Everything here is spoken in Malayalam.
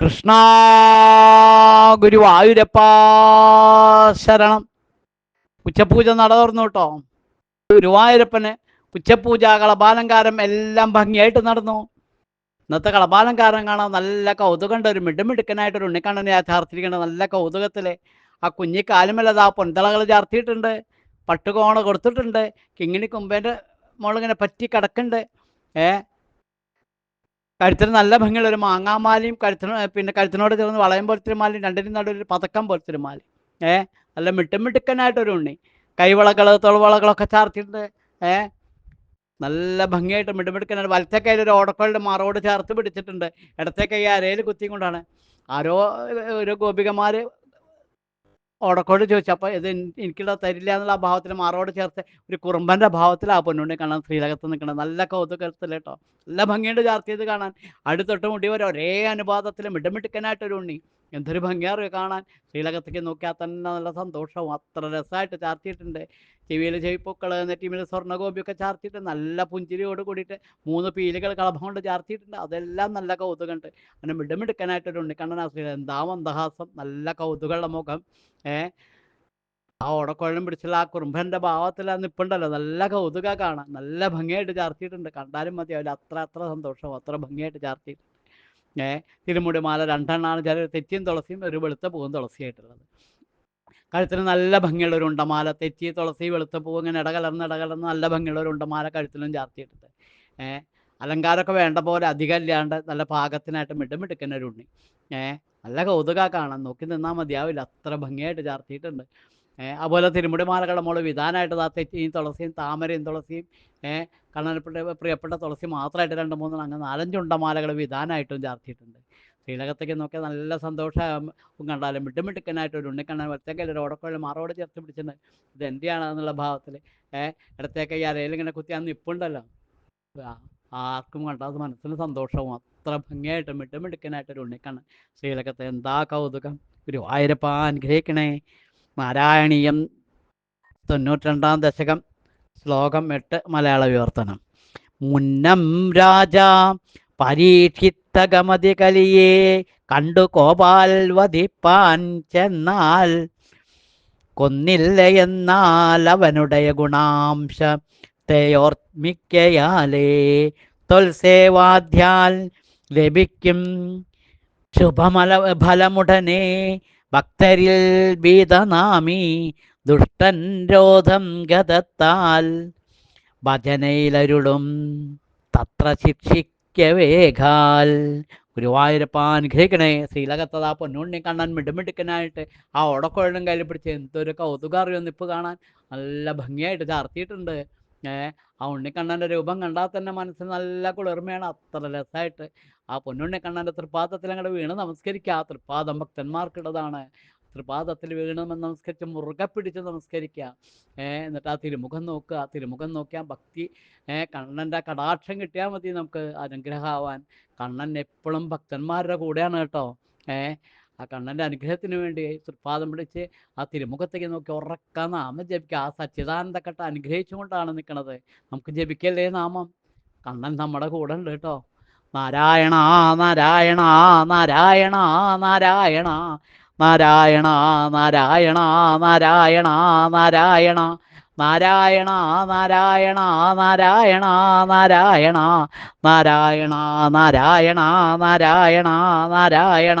കൃഷ്ണ ഗുരുവായൂരപ്പ ശരണം. ഉച്ചപൂജ നട തുറന്നു കേട്ടോ. ഗുരുവായൂരപ്പന് ഉച്ചപൂജ കളപാലങ്കാരം എല്ലാം ഭംഗിയായിട്ട് നടന്നു. ഇന്നത്തെ കളപാലങ്കാരം കാണാൻ നല്ല കൗതുകമുണ്ട്. ഒരു മിടുമിടുക്കനായിട്ട് ഒരു ഉണ്ണിക്കണ്ണനെ ചാർത്തിരിക്കേണ്ട നല്ല കൗതുകത്തിൽ ആ കുഞ്ഞി കാലുമല്ലത് ആ പൊന്തളകൾ ചാർത്തിയിട്ടുണ്ട്. പട്ടുകോണ കൊടുത്തിട്ടുണ്ട്. കിങ്ങിണി കുമ്പേന്റെ മോളിങ്ങനെ പറ്റി കിടക്കുന്നുണ്ട്. ഏ? കഴുത്തിന് നല്ല ഭംഗിയുള്ള ഒരു മാങ്ങാമാലയും കഴുത്തിന് പിന്നെ കഴുത്തിനോട് ചേർന്ന് വളയം പോലത്തെ മാലയും രണ്ടിനും നടുവിൽ പതക്കം പോലത്തെ ഒരു മാല ഏ നല്ല മിട്ടുമിടുക്കനായിട്ടൊരു ഉണ്ണി. കൈവളകൾ തൊളവളകളൊക്കെ ചാർത്തിയിട്ടുണ്ട് ഏ നല്ല ഭംഗിയായിട്ട് മിടുമിടുക്കനായിട്ട് വലത്തെ കയ്യിൽ ഒരു ഓടക്കോളുടെ മറോട് ചേർത്ത് പിടിച്ചിട്ടുണ്ട്. ഇടത്തെ കൈ അരയിൽ കുത്തിയും കൊണ്ടാണ് ആരോ ഒരു ഗോപികമാര് ഓടക്കോട് ചോദിച്ചു അപ്പോൾ ഇത് എനിക്കിവിടെ തരില്ല എന്നുള്ള ഭാവത്തിൽ മാറോട് ചേർത്ത് ഒരു കുറുമ്പന്റെ ഭാവത്തിൽ ആ പൊന്നുണ്ണി കാണാൻ ശ്രീലകത്ത് നിൽക്കണം നല്ല കൗതുകത്തിൽ കേട്ടോ നല്ല ഭംഗിയുണ്ട് ചാർത്തിയത് കാണാൻ. അടുത്തൊട്ട് മുടി വരെ ഒരേ അനുപാതത്തിൽ മിടുമിടുക്കനായിട്ടൊരു ഉണ്ണി. എന്തൊരു ഭംഗിയാറിയോ കാണാൻ. ശ്രീലകത്തേക്ക് നോക്കിയാൽ തന്നെ നല്ല സന്തോഷവും അത്ര രസമായിട്ട് ചാർത്തിയിട്ടുണ്ട്. ചെവിയിൽ എന്ന നെറ്റിമിൽ സ്വർണഗോപിയൊക്കെ ചാർത്തിയിട്ട് നല്ല പുഞ്ചിരിയോട് കൂടിയിട്ട് മൂന്ന് പീലുകൾ കളഭം കൊണ്ട് ചാർത്തിയിട്ടുണ്ട്. അതെല്ലാം നല്ല കൗതുകമുണ്ട്. അങ്ങനെ മിടുമിടുക്കനായിട്ടൊരു ഉണ്ണിക്കണ്ണൻ ആ ശ്രീ എന്താ മന്ദഹാസം. നല്ല കൗതുകമുള്ള മുഖം. ഏ? ആ ഓടക്കുഴലും പിടിച്ചുള്ള ആ കുറുമ്പന്റെ ഭാവത്തിൽ ആ നിപ്പുണ്ടല്ലോ. നല്ല കൗതുക കാണാൻ. നല്ല ഭംഗിയായിട്ട് ചാർത്തിയിട്ടുണ്ട്. കണ്ടാലും മതിയാവില്ല അത്ര അത്ര സന്തോഷം. അത്ര ഭംഗിയായിട്ട് ചാർത്തിയിട്ടുണ്ട് ഏ തിരുമുടി മാല രണ്ടെണ്ണമാണ് ചില തെറ്റിയും തുളസിയും ഒരു വെളുത്ത പൂവും തുളസിയായിട്ടുള്ളത്. കഴുത്തിന് നല്ല ഭംഗിയുള്ള ഒരു ഉണ്ടമാല തെറ്റി തുളസി വെളുത്ത പൂവ് ഇങ്ങനെ ഇടകലർന്ന് ഇടകലർന്ന് നല്ല ഭംഗിയുള്ള ഒരു ഉണ്ടമാല കഴുത്തിലും ചാർത്തിയിട്ടത് ഏ അലങ്കാരമൊക്കെ വേണ്ട പോലെ അധികം ഇല്ലാണ്ട് നല്ല പാകത്തിനായിട്ട് മിടുമിടുക്കുന്ന ഒരു ഉണ്ണി. ഏ നല്ല കൗതുക കാണാൻ നോക്കി നിന്നാൽ മതിയാവില്ല. അത്ര ഭംഗിയായിട്ട് ചാർത്തിയിട്ടുണ്ട്. ഏഹ് അതുപോലെ തിരുമുടി മാലകളുടെ മോൾ വിധാനമായിട്ട് ദാ തെറ്റിയും തുളസിയും താമരയും തുളസിയും കണ്ണനപ്പെട്ട പ്രിയപ്പെട്ട തുളസി മാത്രമായിട്ട് രണ്ട് മൂന്ന് അങ്ങനെ നാലഞ്ചുണ്ട മാലകൾ വിധാനമായിട്ടും ചാർത്തിയിട്ടുണ്ട്. ശ്രീലകത്തേക്ക് നോക്കിയാൽ നല്ല സന്തോഷം കണ്ടാലും മിട്ടുമിട്ടുക്കനായിട്ട് ഒരു ഉണ്ണിക്കണ്ണൻ ഒറ്റക്കല്ല ഒരു ഓടക്കോഴി മാറോട് ചേർത്ത് പിടിച്ചിട്ടുണ്ട് ഇത് എന്തിയാണ് എന്നുള്ള ഭാവത്തിൽ ഏഹ് ഇടത്തേക്ക് ഈ അരയിൽ ഇങ്ങനെ കുത്തി അന്ന് നിപ്പുണ്ടല്ലോ. ആർക്കും കണ്ടാൽ മനസ്സിന് സന്തോഷവും അത്ര ഭംഗിയായിട്ട് മിട്ടുമിടുക്കനായിട്ട് ഒരു ഉണ്ണിക്കണ്ണൻ ശ്രീലകത്തെ എന്താ കൗതുകം. ഗുരുവായൂരപ്പ അനുഗ്രഹിക്കണേ. നാരായണീയം തൊണ്ണൂറ്റിരണ്ടാം ദശകം ശ്ലോകം എട്ട് മലയാള വിവർത്തനം. മുന്നം രാജാ പരീക്ഷിത്തഗമതി കലിയെ കണ്ടു കോപാൽ വധിപ്പാൻ ചെന്നാൽ കൊന്നില്ല എന്നാൽ അവനുடைய ഗുണാംശ തേയോർമിക്കയാലേ തൊൽസേവാധ്യാൽ ലഭിക്കും ശുഭമല ഫലമുടനെ ഭക്തരിൽ ഭീതനാമി ദുഷ്ടൻ രോധം ഗതത്താൽ ഭജനയിലരുളും തത്ര ശിക്ഷിക്കവേഖാൽ ഗുരുവായൂരപ്പ അനുഗ്രഹിക്കണേ. ശ്രീലകത്തത് ആ പൊന്നുണ്ണി കാണാൻ മിടുമിടുക്കനായിട്ട് ആ ഓടക്കുഴലും കയ്യിൽ പിടിച്ച് എന്തൊരു കൗതുകം അറിയോ നിപ്പ് കാണാൻ. നല്ല ഭംഗിയായിട്ട് ചാർത്തിയിട്ടുണ്ട്. ഏ ആ ഉണ്ണിക്കണ്ണന്റെ രൂപം കണ്ടാൽ തന്നെ മനസ്സിന് നല്ല കുളിർമയാണ്. അത്ര രസമായിട്ട് ആ പൊന്നുണ്ണിക്കണ്ണന്റെ തൃപ്പാദത്തിൽ അങ്ങോട്ട് വീണ് നമസ്കരിക്കുക. ആ തൃപ്പാദം ഭക്തന്മാർക്കുള്ളതാണ്. തൃപാദത്തിൽ വീണമെന്ന് നമസ്കരിച്ച് മുറുകെ പിടിച്ച് നമസ്കരിക്കുക. എന്നിട്ട് ആ തിരുമുഖം നോക്കുക. ആ തിരുമുഖം നോക്കിയാൽ ഭക്തി കണ്ണന്റെ കടാക്ഷം കിട്ടിയാൽ മതി നമുക്ക് അനുഗ്രഹമാവാൻ. കണ്ണൻ എപ്പോഴും ഭക്തന്മാരുടെ കൂടെയാണ് കേട്ടോ. ഏ ആ കണ്ണന്റെ അനുഗ്രഹത്തിന് വേണ്ടി തൃപ്പാദം പിടിച്ച് ആ തിരുമുഖത്തേക്ക് നോക്കി ഉറക്ക നാമം ജപിക്കുക ആ സച്ചിദാനന്ദക്കട്ട അനുഗ്രഹിച്ചുകൊണ്ടാണ് നിൽക്കുന്നത് നമുക്ക് ജപിക്കല്ലേ നാമം കണ്ണൻ നമ്മുടെ കൂടെ ഉണ്ട് കേട്ടോ നാരായണ നാരായണ നാരായണ നാരായണ നാരായണ നാരായണ നാരായണ നാരായണ നാരായണ നാരായണ നാരായണ നാരായണ നാരായണ നാരായണ നാരായണ നാരായണ